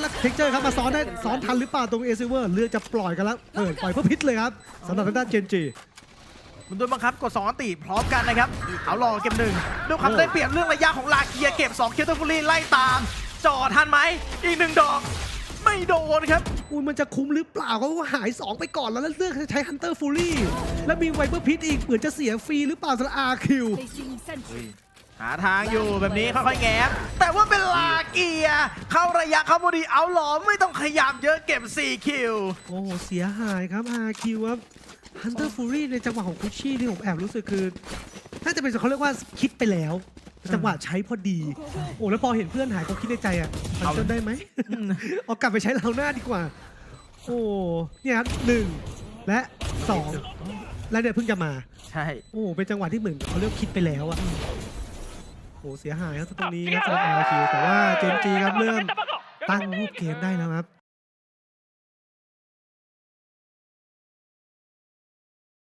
แล้วเท็กเจอร์ครับมาซ้อนได้ซ้อนทันหรือเปล่าตรงเอซิเวอร์เลือกจะปล่อยกันแล้วเปิดปล่อยเพื่อพิษเลยครับสำหรับทางด้านเจนจีคุณโดนบังคับกด2อันติพร้อมกันนะครับเอารอเก็บหนึ่งด้วยความโอ้ได้เปรียบเรื่องระยะของลาเกียเก็บ2เคียร์ตฟูรี่ไล่ตามจอทันไหมอีกหนึ่งดอกไม่โดนครับอุ้ยมันจะคุ้มหรือเปล่าเขาก็หาย 2 ไปก่อนแล้วแล้วเลือกใช้ฮันเตอร์ฟูรี่แล้วมีไวเปอร์พิษอีกเหมือนจะเสียฟรีหรือเปล่าสำหรับอาร์คิว Placing sentry. หาทางอยู่แบบนี้ค่อยๆแง้มแต่ว่าเป็นลาเกียเข้าระยะเข้าพอดีเอาหลอไม่ต้องขยับเยอะเก็บ4คิวโอ้โหเสียหายครับอาร์คิวครับฮันเตอร์ฟูรี่ในจังหวะของคุชชี่ที่ผมแอบรู้สึกคือน่าจะเป็นเขาเรียกว่าคิดไปแล้ว จังหวะใช้พอดี โอ้แล้วพอเห็นเพื่อนหายเขาคิดในใจอะมันเอาจะได้ไหมเอากลับไปใช้เราหน้าดีกว่า โอ้เนี่ยครับหนึ่งและสองและเนี่ยเพิ่งจะมา ใช่ โอ้เป็นจังหวะที่เหมือนเขาเรียกคิดไปแล้วอะ โอ้เสียหายครับตรงนี้ครับสำหรับอาร์คิวแต่ว่าเจมจีครับเริ่มตั้งรูปเกมได้แล้วครับ